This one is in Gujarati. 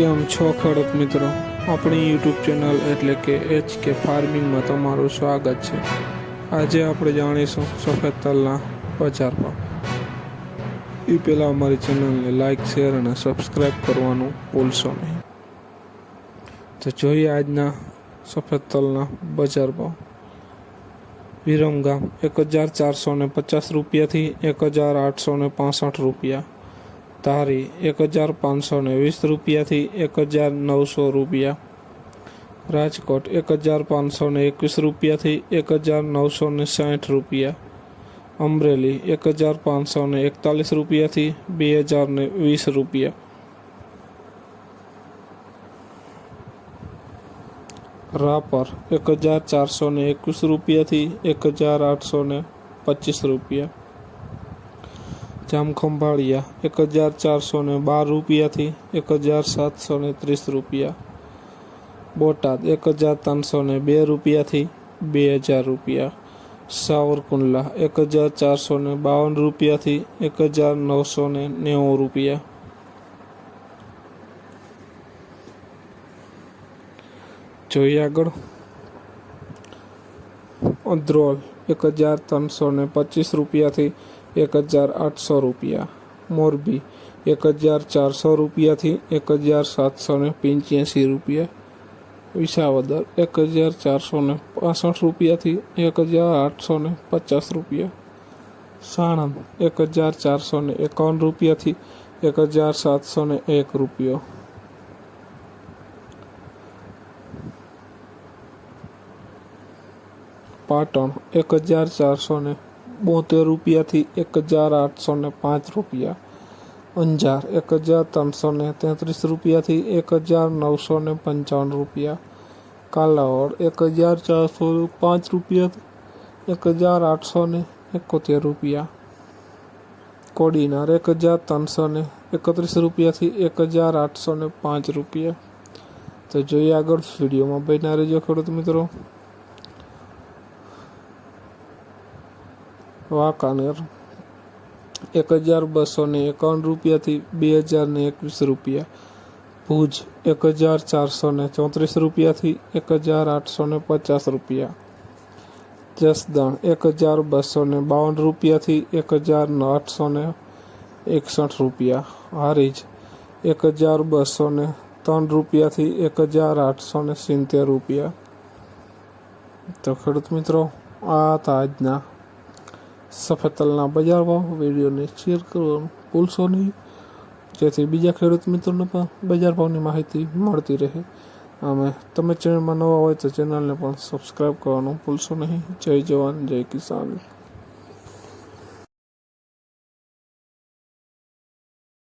કેમ છો ખેડૂત મિત્રો? આપણી યુટ્યુબ ચેનલ એટલે કે એચ કે ફાર્મિંગમાં તમારું સ્વાગત છે. આજે આપણે જાણીશું સફેદ તલના બજાર ભાવ. એ પહેલાં અમારી ચેનલને લાઇક શેર અને સબસ્ક્રાઈબ કરવાનું ભૂલશો નહીં. તો જોઈએ આજના સફેદ તલના બજાર ભાવ. વિરમગામ એક હજાર ચારસો ને પચાસ રૂપિયાથી એક હજાર આઠસો ને રૂપિયા. તારી એક હજાર પાંચસો ને વીસ રૂપિયાથી એક હજાર નવસો રૂપિયા. રાજકોટ એક હજાર પાંચસો ને એકવીસ રૂપિયાથી એક હજાર નવસો ને સાઠ રૂપિયા. અમરેલી એક હજાર પાંચસો ને એકતાલીસ રૂપિયાથી બે હજાર ને વીસ રૂપિયા. રાપર એક હજાર ચારસો ને એકવીસ રૂપિયાથી એક હજાર આઠસો ને પચીસ રૂપિયા. જામખંભાળિયા, એક હજાર ચારસો ને બાર રૂપિયાથી એક હજાર સાતસો ને ત્રીસ રૂપિયા. બોટાદ, એક હજાર ત્રણસો ને બે રૂપિયાથી બે હજાર રૂપિયા. સાવરકુંડલા, એક હજાર ચારસો ને બાવન રૂપિયાથી એક હજાર નવસો ને નેવું રૂપિયા. જોઈએ આગળ અદ્રોલ એક હજાર ત્રણસો ને પચીસ રૂપિયાથી એક હજાર આઠસો રૂપિયા. મોરબી, એક હજાર ચારસો રૂપિયાથી એક હજાર સાતસો ને પંચ્યાસી રૂપિયા. વિસાવદર, એક હજાર ચારસો ને પાસઠ રૂપિયાથી એક હજાર આઠસો ને પચાસ રૂપિયા. સાણંદ, એક હજાર ચારસો ને એકાવન રૂપિયાથી એક હજાર સાતસો ને એક રૂપિયો. પાટણ, એક હજાર ચારસો ને બોતેર રૂપિયાથી એક હજાર આઠસો ને પાંચ રૂપિયા. અંજાર એક હજાર ત્રણસો ને તેત્રીસ રૂપિયાથી એક હજાર નવસો ને પંચાવન રૂપિયા. કાલાવડ એક હજાર ચારસો પાંચ રૂપિયા, એક હજાર આઠસો ને એકોતેર રૂપિયા. કોડીનાર એક હજાર ત્રણસો ને એકત્રીસ રૂપિયાથી એક હજાર આઠસો ને પાંચ રૂપિયા. તો જોઈએ આગળ વિડીયોમાં બન્યા રહેજો ખેડૂત મિત્રો. વાંકાનેર. એક હજાર બસો ને એકાવન રૂપિયાથી બે હજાર ને એકવીસ રૂપિયા. ભુજ એક હજાર ચારસો ને ચોત્રીસ રૂપિયાથી એક હજાર આઠસો ને પચાસ રૂપિયા. જસદણ એક હજાર બસો ને બાવન રૂપિયાથી એક હજાર આઠસો ને એકસઠ રૂપિયા. હારીજ એક હજાર બસો ને ત્રણ રૂપિયાથી એક હજાર આઠસો ને સિત્તેર રૂપિયા. તો ખેડૂત મિત્રો, આ હતા આજના સફેદ બજારમાં વિડીયોને શેર કરવાનું ભૂલશો નહીં. જેથી બીજા ખેડૂત મિત્રોને પણ બજાર ભાવની માહિતી મળતી રહે. અમે તમે ચેનલમાં નવા હોય તો ચેનલને પણ સબસ્ક્રાઈબ કરવાનું ભૂલશો નહીં. જય જવાન, જય કિસાન.